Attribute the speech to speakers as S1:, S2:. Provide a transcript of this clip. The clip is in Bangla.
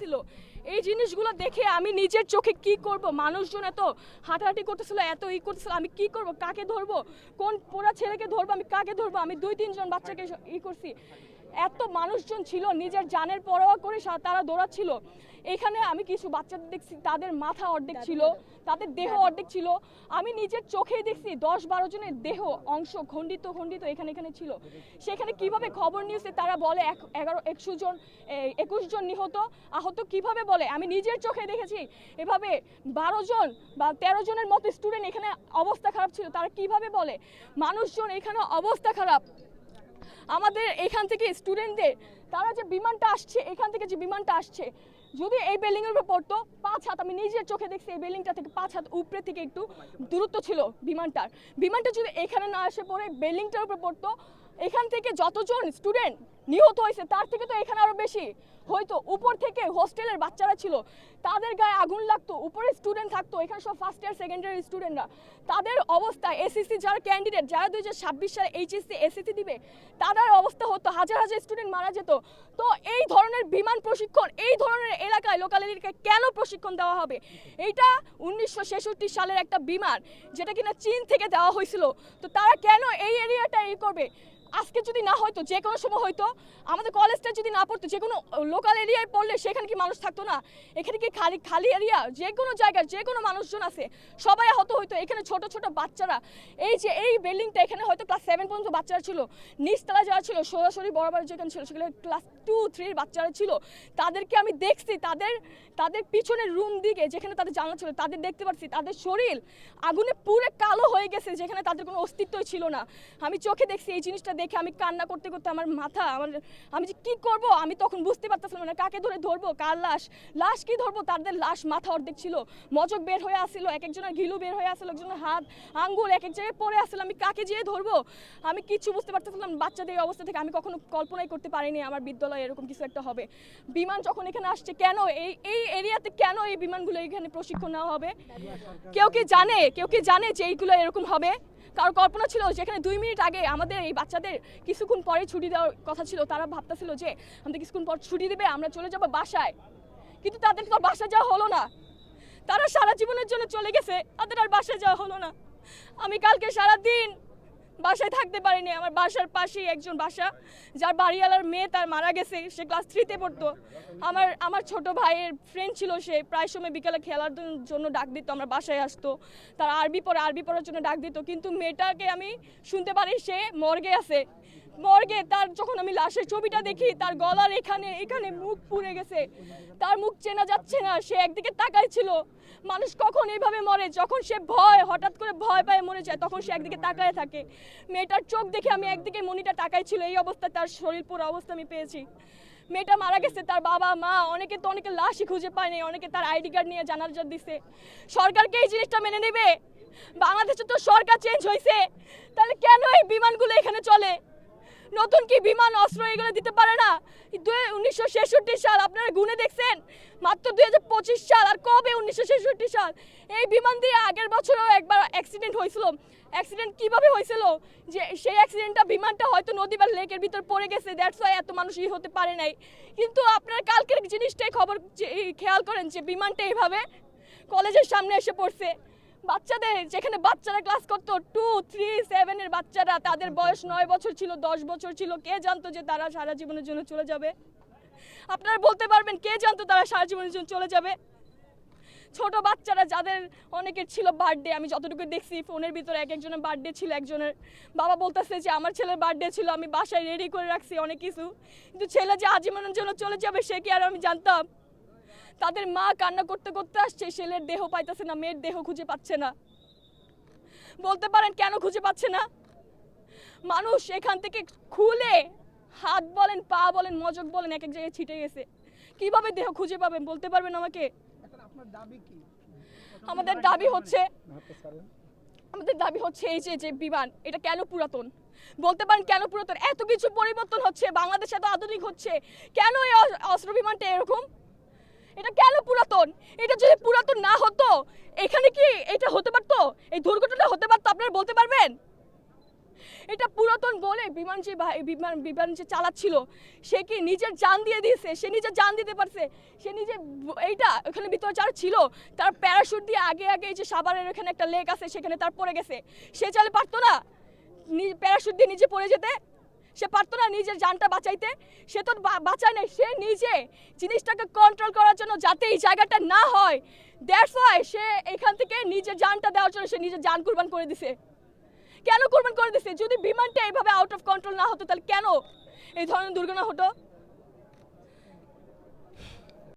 S1: ছিল এই জিনিসগুলো দেখে আমি নিজের চোখে কি করব? মানুষজন এত হাঁটাহাঁটি করতেছিল, এত ই করতেছিল, আমি কি করব? কাকে ধরবো? কোন পোড়া ছেলেকে ধরবো? আমি কাকে ধরবো? আমি দুই, তিনজন বাচ্চাকে ই করছি। এত মানুষজন ছিল নিজের জানের পরোয়া করে তারা দৌড়াচ্ছিল। এখানে আমি কিছু বাচ্চাদের দেখছি তাদের মাথা অর্ধেক ছিল তাদের দেহ অর্ধেক ছিল। আমি নিজের চোখেই দেখছি দশ বারো জনের দেহ অংশ খণ্ডিত খণ্ডিত এখানে এখানে ছিল। সেখানে কীভাবে খবর নিউজে তারা বলে এক- এগারো একশো জন একুশ জন নিহত আহত কীভাবে বলে? আমি নিজের চোখে দেখেছি এভাবে বারো জন বা তেরো জনের মতো স্টুডেন্ট এখানে অবস্থা খারাপ ছিল তারা কীভাবে বলে? মানুষজন এখানে অবস্থা খারাপ। আমাদের এখান থেকে স্টুডেন্টদের তারা যে বিমানটা আসছে, এখান থেকে যে বিমানটা আসছে, যদি এই বিল্ডিংয়ের উপর পড়তো, পাঁচ হাত, আমি নিজের চোখে দেখছি এই বিল্ডিংটা থেকে পাঁচ হাত উপরে থেকে একটু দূরত্ব ছিল বিমানটার। বিমানটা যদি এখানে না আসে পড়ে বিল্ডিংটার উপর পড়তো, এখান থেকে যতজন স্টুডেন্ট নিহত হয়েছে, তার থেকে তো এখানে আরও বেশি। হয়তো উপর থেকে হোস্টেলের বাচ্চারা ছিল, তাদের গায়ে আগুন লাগতো উপরে স্টুডেন্ট থাকতো, এখানে সব ফার্স্ট ইয়ার সেকেন্ড ইয়ার স্টুডেন্টরা তাদের অবস্থা এসএসসি যারা ক্যান্ডিডেট যারা দুই ছাব্বিশ সালে এইচএসসি এসএসসি দিবে, তাদের অবস্থা হতো, হাজার হাজার স্টুডেন্ট মারা যেত। তো এই ধরনের বিমান প্রশিক্ষণ, এই ধরনের এলাকায় লোকালিটিকে কেন প্রশিক্ষণ দেওয়া হবে? এইটা উনিশশো ছেষট্টি সালের একটা বিমান, যেটা কিনা চীন থেকে দেওয়া হয়েছিল। তো তারা কেন এই এরিয়াটা এই করবে? আজকে যদি না হয়তো, যে কোনো সময় হয়তো, আমাদের কলেজটা যদি না পড়তো, যে কোনো লোকাল এরিয়ায় পড়লে সেখানে কি মানুষ থাকতো না? এখানে কি খালি খালি এরিয়া যে কোনো জায়গায় যে কোনো মানুষজন আছে, সবাই আহত হয়তো এখানে ছোট ছোট বাচ্চারা, এই যে, এই বিল্ডিংটা এখানে হয়তো ক্লাস সেভেন পর্যন্ত বাচ্চারা ছিল। নিচতলা যারা ছিল সরাসরি বরাবর যেখানে ছিল সেগুলো ক্লাস টু থ্রির বাচ্চারা ছিল। তাদেরকে আমি দেখছি, তাদের তাদের পিছনের রুম দিকে, যেখানে তাদের জানলা ছিল, তাদের দেখতে পাচ্ছি তাদের শরীর আগুনে পুরে কালো হয়ে গেছে, যেখানে তাদের কোনো অস্তিত্বই ছিল না। আমি চোখে দেখছি, এই জিনিসটা দেখে আমি কান্না করতে করতে আমার মাথা, আমার, আমি যে কী করব আমি তখন বুঝতে পারতেছিলাম না, কাকে ধরে ধরবো, কার লাশ লাশ কি ধরবো, তাদের লাশ মাথা অর্ধেক ছিল মজক বের হয়ে আসছিল এক একজনের ঘিলু বের হয়ে আসছিল একজনের হাত, আঙ্গুল এক এক জায়গায় পরে আসছিল আমি কাকে যেয়ে ধরবো? আমি কিছু বুঝতে পারতেছিলাম বাচ্চাদের অবস্থা থেকে আমি কখনো কল্পনাই করতে পারিনি আমার বিদ্যালয়ে এরকম কিছু একটা হবে। বিমান যখন এখানে আসছে, কেন এই এই এরিয়াতে কেন এই বিমানগুলো এখানে প্রশিক্ষণ নেওয়া হবে? কেউ কি জানে, কেউ কি জানে যে এইগুলো এরকম হবে? কারও কল্পনা ছিল যেখানে দুই মিনিট আগে আমাদের এই বাচ্চাদের কিছুক্ষণ পরে ছুটি দেওয়ার কথা ছিল, তারা ভাবতেছিল যে আমাদের কিছুক্ষণ পর ছুটি দেবে, আমরা চলে যাব বাসায়। কিন্তু তাদের তো বাসা যাওয়া হলো না। তারা সারা জীবনের জন্য চলে গেছে, তাদের আর বাসায় যাওয়া হলো না। আমি কালকে সারা দিন বাসায় থাকতে পারিনি। আমার বাসার পাশেই একজন বাসা, যার বাড়িওয়ালার মেয়ে তার মারা গেছে, সে ক্লাস থ্রিতে পড়তো। আমার আমার ছোট ভাইয়ের ফ্রেন্ড ছিল সে, প্রায় সময় বিকালে খেলার জন্য ডাক দিত, আমার বাসায় আসতো। তার আরবি পড়ে, আরবি পড়ার জন্য ডাক দিত। কিন্তু মেয়েটাকে আমি শুনতে পারি, সে মর্গে আছে। মর্গে তার যখন আমি লাশের ছবিটা দেখি, তার গলার এখানে এখানে মুখ পুড়ে গেছে। তার মুখ চেনা যাচ্ছে না, সে একদিকে তাকায় ছিল মানুষ কখন এইভাবে মরে? যখন সে ভয়, হঠাৎ করে ভয় পায় মরে যায়, তখন সে একদিকে তাকায় থাকে। মেয়েটার চোখ দেখে আমি একদিকে মনিটা তাকাই ছিল এই অবস্থা তার শরীর পুরো অবস্থা আমি পেয়েছি। মেয়েটা মারা গেছে, তার বাবা, মা, অনেকে তো অনেকে লাশই খুঁজে পায়নি অনেকে তার আইডি কার্ড নিয়ে জানার দিছে। সরকারকে এই জিনিসটা মেনে নেবে? বাংলাদেশে তো সরকার চেঞ্জ হয়েছে তাহলে কেন এই বিমানগুলো এখানে চলে? নতুন কি বিমান অস্ত্র এগুলো দিতে পারে না? উনিশশো ছেষট্টি সাল, আপনারা গুনে দেখছেন? মাত্র দুই হাজার পঁচিশ সাল, আর কবে উনিশশো ছেষট্টি সাল? এই বিমান দিয়ে আগের বছরও একবার অ্যাক্সিডেন্ট হয়েছিল। অ্যাক্সিডেন্ট কীভাবে হয়েছিল? যে সেই অ্যাক্সিডেন্টটা বিমানটা হয়তো নদী বা লেকের ভিতর পড়ে গেছে দ্যাটস ওয়াই এত মানুষ ই হতে পারে নাই। কিন্তু আপনার কালকের জিনিসটাই খবর খেয়াল করেন যে, বিমানটা এইভাবে কলেজের সামনে এসে পড়ছে। বাচ্চাদের, যেখানে বাচ্চারা ক্লাস করতো টু থ্রি সেভেনের বাচ্চারা, তাদের বয়স নয় বছর ছিল, দশ বছর ছিল, কে জানতো যে তারা সারা জীবনের জন্য চলে যাবে? আপনারা বলতে পারবেন, কে জানতো তারা সারা জীবনের জন্য চলে যাবে? ছোট বাচ্চারা যাদের অনেকের ছিল বার্থডে আমি যতটুকু দেখছি, ফোনের ভিতরে এক একজনের বার্থডে ছিল, একজনের বাবা বলতেছে যে, আমার ছেলের বার্থডে ছিল, আমি বাসায় রেডি করে রাখছি অনেক কিছু। কিন্তু ছেলে যে আজীবনের জন্য চলে যাবে, সে কি আর আমি জানতাম? তাদের মা কান্না করতে করতে আসছে ছেলের দেহ পাইতেছে না মেয়ের দেহ খুঁজে পাচ্ছে না। বলতে পারেন কেন খুঁজে পাচ্ছে না? মানুষ এখান থেকে খুলে হাত বলেন পা বলেন মজক বলেন এক এক জায়গায় ছিটে গেছে। কীভাবে দেহ খুঁজে পাবেন? বলতে পারবেন আমাকে?
S2: আপনার দাবি কি?
S1: আমাদের দাবি হচ্ছে আমাদের দাবি হচ্ছে এই যে যে বিমান এটা কেন পুরাতন? বলতে পারেন কেন পুরাতন? এত কিছু পরিবর্তন হচ্ছে বাংলাদেশ এত আধুনিক হচ্ছে। কেন এই অস- অস্ত্র বিমানটা এরকম? এটা কেন পুরাতন? এটা যদি পুরাতন না হতো, এখানে কি এটা হতে পারতো? এই দুর্ঘটনা হতে পারতো, আপনারা বলতে পারবেন? এটা পুরাতন বলে বিমান যে বিমান বিমান যে চালাচ্ছিল। সে কি নিজের জান দিয়ে দিয়েছে? সে নিজের জান দিতে পারছে। সে নিজে এইটা ওখানে ভিতরে যারা ছিল, তার প্যারাশুট দিয়ে আগে আগে এই যে সাবারের ওখানে একটা লেক আছে, সেখানে তার পড়ে গেছে। সে চালে পারতো না প্যারাশুট দিয়ে নিজে পড়ে যেতে। সে পারতো না নিজের জানটা বাঁচাইতে। সে তো বাঁচায় নাই, সে নিজে জিনিসটাকে কন্ট্রোল করার জন্য যাতে এই জায়গাটা না হয়। দ্যাটস ওয়াই সে এখান থেকে নিজের জানটা দেওয়ার জন্য সে নিজের জান কুরবান করে দিছে। কেন কুরবান করে দিছে? যদি বিমানটা এইভাবে আউট অফ কন্ট্রোল না হতো, তাহলে কেন এই ধরনের দুর্ঘটনা হতো?